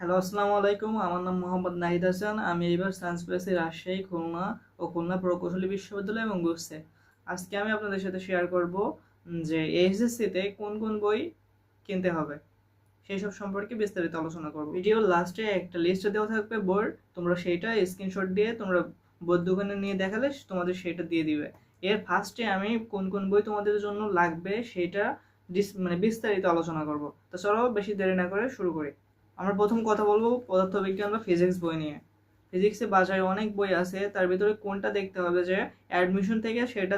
Hello, আসসালামু আলাইকুম। আমার নাম মোহাম্মদ নাহিদ হাসান। আমি এইবার সায়েন্স প্লেসে রাজশাহী, খুলনা ও খুলনা প্রকৌশলী বিশ্ববিদ্যালয় এবং গুসছে আজকে আমি আপনাদের সাথে শেয়ার করব যে এইচএসসিতে কোন কোন বই কিনতে হবে, সেই সব সম্পর্কে বিস্তারিত আলোচনা করব। ভিডিওর লাস্টে একটা লিস্ট দেওয়া থাকবে বইয়ের। তোমরা সেইটা স্ক্রিনশট দিয়ে তোমরা বইয়ের দোকানে নিয়ে দেখালে তোমাদের সেটা দিয়ে দিবে। এর ফার্স্টে আমি কোন কোন বই তোমাদের জন্য লাগবে সেটা মানে বিস্তারিত আলোচনা করব। তো চলো, বেশি দেরি না করে শুরু করি। আমরা প্রথম কথা বলব পদার্থবিজ্ঞান বা ফিজিক্স বই নিয়ে। ফিজিক্সে বাজারে অনেক বই আছে, তার ভিতরে কোনটা দেখতে হবে যে অ্যাডমিশন থেকে সেটা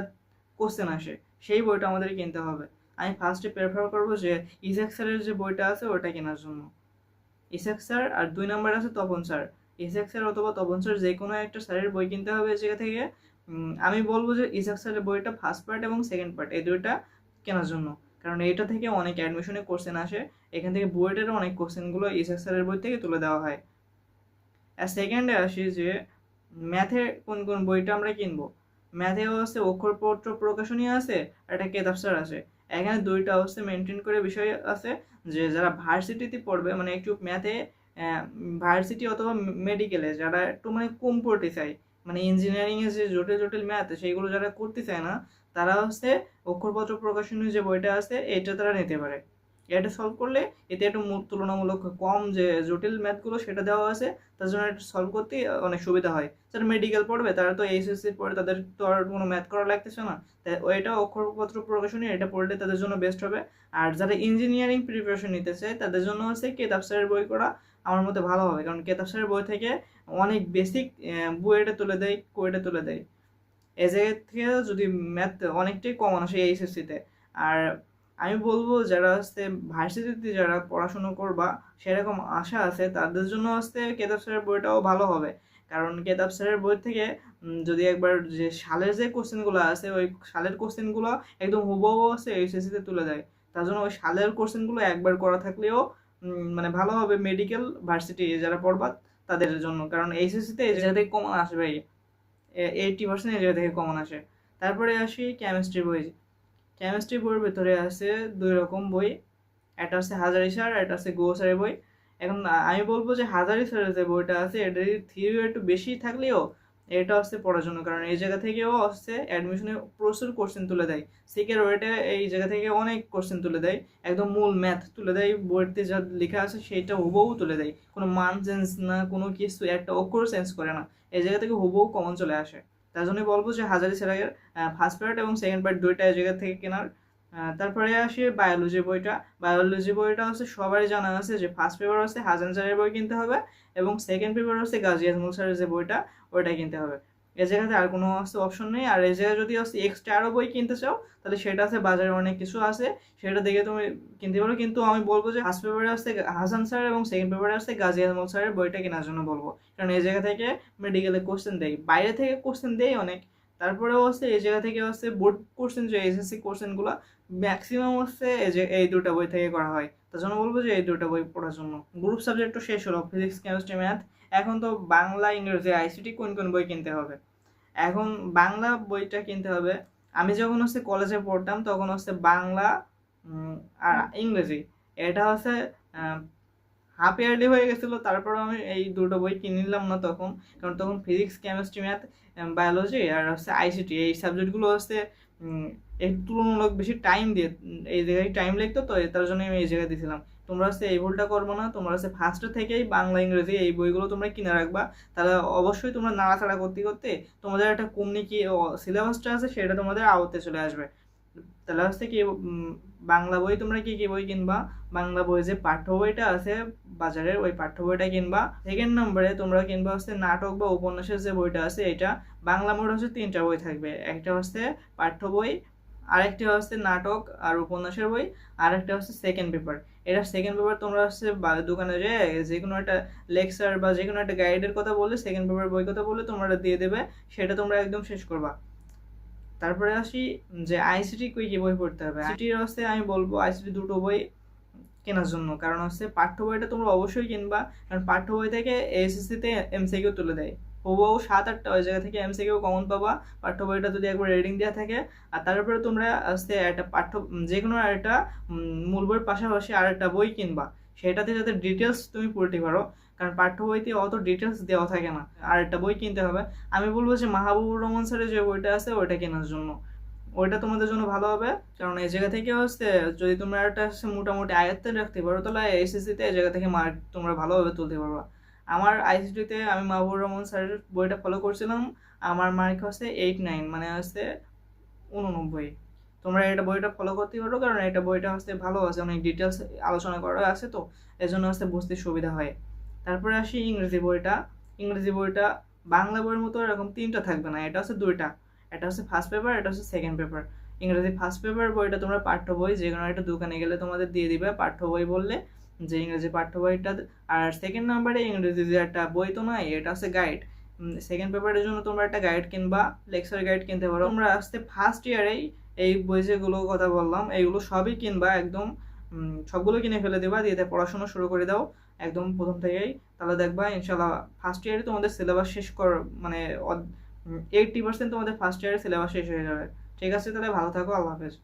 কোশ্চেন আসে, সেই বইটা আমাদের কিনতে হবে। আমি ফার্স্টে প্রেফার করব যে ইসাক স্যারের যে বইটা আছে ওটা কেনার জন্য। ইসাক স্যার আর দুই নাম্বার আছে তপন স্যার। ইসাক স্যার অথবা তপন স্যার যে কোনো একটা স্যারের বই কিনতে হবে জায়গা থেকে। আমি বলব যে ইসাক স্যারের বইটা ফার্স্ট পার্ট এবং সেকেন্ড পার্ট এই দুইটা কেনার জন্য। কারণ এটা থেকে অনেক অ্যাডমিশনে কোশ্চেন আসে। এখান থেকে বুয়েটেরও অনেক কোশ্চেনগুলো ইসাক বই থেকে তুলে দেওয়া হয়। আর সেকেন্ডে আসি যে ম্যাথে কোন কোন বইটা আমরা কিনবো? ম্যাথেও আছে, অক্ষরপত্র প্রকাশনী আছে একটা কেতাব স্যার আছে। এখানে দুইটা হচ্ছে মেনটেন করে বিষয় আছে যে, যারা ভার্সিটিতে পড়বে মানে একটু ম্যাথে ভার্সিটি অথবা মেডিকেলে যারা একটু মানে কম পড়তে চায় মানে ইঞ্জিনিয়ারিংয়ে যে জটিল জটিল ম্যাথ সেইগুলো যারা করতে চায় না, তারা হচ্ছে অক্ষরপত্র প্রকাশনী যে বইটা আছে, এটা তারা নিতে পারে। এটা সলভ করলে এতে একটু তুলনামূলক কম যে জটিল ম্যাথগুলো সেটা দেওয়া আছে, তার জন্য এটা সলভ করতে অনেক সুবিধা হয়। যারা মেডিকেল পড়বে, তারা তো এইচএসসি পড়ে তাদের তো আর কোনো ম্যাথ করা লাগতেছে না। তাই ওইটা অক্ষরপত্র প্রকাশনী, এটা পড়লে তাদের জন্য বেস্ট হবে। আর যারা ইঞ্জিনিয়ারিং প্রিপারেশন নিতে চায়, তাদের জন্য হচ্ছে কেতাব স্যারের বই করা আমার মতে ভালো হবে। কারণ কেতাব স্যারের বই থেকে অনেক বেসিক বইটা তুলে দেয় কোয়েটা তুলে দেয়। এ জায়গা থেকে যদি ম্যাথ অনেকটাই কমন আসে এইচএসসিতে আর আমি বলব যারা হচ্ছে ভার্সিটিতে যারা পড়াশুনো করবা, সেরকম আশা আছে, তাদের জন্য হচ্ছে কেতাব স্যারের বইটাও ভালো হবে। কারণ কেতাব স্যারের বই থেকে যদি একবার যে সালের যে কোশ্চেনগুলো আছে, ওই সালের কোশ্চেনগুলো একদম হুবহু হচ্ছে এইচএসসিতে তুলে দেয়। তার জন্য ওই সালের কোশ্চেনগুলো একবার করা থাকলেও মানে ভালো হবে মেডিকেল ভার্সিটি যারা পড়বা তাদের জন্য। কারণ এইচএসসিতে এই জায়গা থেকে কমন আসবে এইটি পার্সেন্ট এই জায়গা থেকে কমন আসে। তারপরে আসি কেমিস্ট্রি বই। কেমিস্ট্রি বইয়ের ভেতরে আছে দুই রকম বই। একটা আছে হাজারি স্যার একটা আছে গো স্যারের বই। এখন আমি বলব যে হাজারি স্যারের যে বইটা আছে এটার থিওরি একটু বেশি থাকলেও এটা হচ্ছে পড়ার জন্য, কারণ এই জায়গা থেকেও হচ্ছে অ্যাডমিশনে প্রচুর কোশ্চেন তুলে দেয়। সিকের ওয়েটে এই জায়গা থেকে অনেক কোশ্চেন তুলে দেয়, একদম মূল ম্যাথ তুলে দেয় বইতে যা লেখা আছে সেইটা হুবহু তুলে দেয়। কোনো মান চেঞ্জ না, কোনো কিছু একটা অক্ষর চেঞ্জ করে না। এই জায়গা থেকে হুবহু কমন চলে আসে। তার জন্যই বলব যে হাজারি স্যারের ফার্স্ট পার্ট এবং সেকেন্ড পার্ট দুইটা এই জায়গা থেকে কেনার তারপরে আসে বায়োলজি বইটা। বায়োলজি বইটা হচ্ছে সবারই জানা আছে যে ফার্স্ট পেপার হচ্ছে হাজান স্যারের বই কিনতে হবে এবং সেকেন্ড পেপার হচ্ছে গাজী আজমল স্যারের যে বইটা, ওইটা কিনতে হবে। এই জায়গাতে আর কোনো হচ্ছে অপশন নেই। আর এই জায়গায় যদি হচ্ছে এক্সট্রা আরও বই কিনতে চাও, তাহলে সেটা আছে, বাজারে অনেক কিছু আছে। সেটা দেখে তুমি কিনতে পারো। কিন্তু আমি বলব যে ফার্স্ট পেপারে আসছে হাসান স্যার এবং সেকেন্ড পেপারে আসছে গাজী আজমল স্যারের বইটা কেনার জন্য বলব। কারণ এই জায়গা থেকে মেডিকেলে কোশ্চেন দেয়। বাইরে থেকে কোশ্চেন দেয় অনেক। তারপরেও হচ্ছে এই জায়গা থেকে হচ্ছে বোর্ড কোশ্চেন যে এসএসসি কোশ্চেনগুলো ম্যাক্সিমাম হচ্ছে এই যে এই দুটো বই থেকে করা হয়। তার জন্য বলব যে এই দুটো বই পড়ার জন্য। গ্রুপ সাবজেক্ট তো শেষ হলো ফিজিক্স কেমিস্ট্রি ম্যাথ এখন তো বাংলা, ইংরেজি আইসিটি কোন কোন বই কিনতে হবে? এখন বাংলা বইটা কিনতে হবে। আমি যখন হচ্ছে কলেজে পড়তাম, তখন হচ্ছে বাংলা আর ইংরেজি। এটা হচ্ছে হাফ ইয়ারলি হয়ে গেছিল, তারপর আমি এই দুটো বই কিনে নিলাম না তখন। কারণ তখন ফিজিক্স কেমিস্ট্রি ম্যাথ বায়োলজি আর হচ্ছে আইসিটি এই সাবজেক্টগুলো হচ্ছে একটু তুলনামূলক বেশি টাইম দিয়ে, এই জায়গায় টাইম লাগতো তো তার জন্য আমি এই জায়গায় দিয়েছিলাম তোমরা হচ্ছে এই ভুলটা করব না, তোমরা হচ্ছে ফার্স্ট থেকেই বাংলা, ইংরেজি এই বইগুলো তোমরা কিনে রাখবা। তাহলে অবশ্যই তোমরা নাড়াচাড়া করতে করতে তোমাদের একটা কমনি কি সিলেবাসটা আছে সেটা তোমাদের আওতে চলে আসবে। তাহলে হচ্ছে কি বাংলা বই তোমরা কি কি বই কিনবা? বাংলা বই যে পাঠ্য বইটা আছে বাজারের ওই পাঠ্য বইটা কিনবা। সেকেন্ড নম্বরে তোমরা কিনবা হচ্ছে নাটক বা উপন্যাসের যে বইটা আছে এটা বাংলা মোট হচ্ছে তিনটা বই থাকবে। একটা হচ্ছে পাঠ্য বই, আরেকটা হচ্ছে নাটক আর উপন্যাসের বই আর একটা হচ্ছে সেকেন্ড পেপার এটা সেকেন্ড পেপার তোমরা হচ্ছে দোকানে যে যে কোনো একটা লেকচার বা যে কোনো একটা গাইডের কথা বলে সেকেন্ড পেপার বই কথা বলে তোমরা দিয়ে দেবে, সেটা তোমরা একদম শেষ করবা। তারপরে আসি যে আইসিটি কই কি বই পড়তে হবে। আইসিটির হচ্ছে আমি বলব আইসিটি দুটো বই কেনার জন্য। কারণ হচ্ছে পাঠ্য বইটা তোমরা অবশ্যই কিনবা, কারণ পাঠ্য বই থেকে এসএসসিতে এমসিকিউ তুলে দেয়। হুবহু সাত আটটা ওই জায়গা থেকে এমসিকিউ কমন পাবা। পাঠ্য বইটা যদি একবার রিডিং দেওয়া থাকে, আর তারপরে তোমরা আসতে একটা পাঠ্য যে কোনো একটা মূল বইয়ের পাশাপাশি আর একটা বই কিনবা। সেটাতে যাতে ডিটেলস তুমি পড়তে পারো। কারণ পাঠ্য বইতে অত ডিটেলস দেওয়া থাকে না। আর একটা বই কিনতে হবে। আমি বলব যে মাহবুবুর রহমান স্যারের যে বইটা আছে, ওইটা কেনার জন্য। ওইটা তোমাদের জন্য ভালো হবে। কারণ এই জায়গা থেকে হচ্ছে, যদি তোমরা একটা মোটামুটি আয়ত্তে রাখতে পারো, তাহলে এসএসসিতে এই জায়গা থেকে মার্ক তোমরা ভালোভাবে তুলতে পারবা। আমার আইসিটিতে আমি মাহবুবুর রহমান স্যারের বইটা ফলো করছিলাম। আমার মার্ক হচ্ছে এইট নাইন মানে হচ্ছে উননব্বই। তোমরা এটা বইটা ফলো করতে পারো, কারণ এটা বইটা হচ্ছে ভালো আছে, অনেক ডিটেলস আলোচনা করা আছে তো, এজন্য হচ্ছে বুঝতে সুবিধা হয়। তারপরে আসি ইংরেজি বইটা। ইংরেজি বইটা বাংলা বইয়ের মতো এরকম তিনটা থাকবে না, এটা হচ্ছে দুইটা। এটা হচ্ছে ফার্স্ট পেপার এটা হচ্ছে সেকেন্ড পেপার ইংরেজি ফার্স্ট পেপার বইটা তোমরা পাঠ্য বই, যে কোনো একটা দোকানে গেলে তোমাদের দিয়ে দিবে পাঠ্য বই বললে, যে ইংরেজি পাঠ্য বইটা আর সেকেন্ড নাম্বারে ইংরেজি যে একটা বই তো নয় এটা হচ্ছে গাইড সেকেন্ড পেপারের জন্য তোমরা একটা গাইড কিনবা লেকচার গাইড কিনতে পারো। তোমরা আসতে ফার্স্ট ইয়ারেই এই বই যেগুলো কথা বললাম, এইগুলো সবই কিনবা একদম সবগুলো কিনে ফেলে দেবা, দিয়ে পড়াশোনা শুরু করে দাও একদম প্রথম থেকেই। তাহলে দেখবা ইনশাল্লাহ ফার্স্ট ইয়ারে তোমাদের সিলেবাস শেষ কর মানে এইটটি পার্সেন্ট তোমাদের ফার্স্ট ইয়ারের সিলেবাস শেষ হয়ে যাবে। ঠিক আছে, তাহলে ভালো থাকো, আল্লাহ হাফেজ।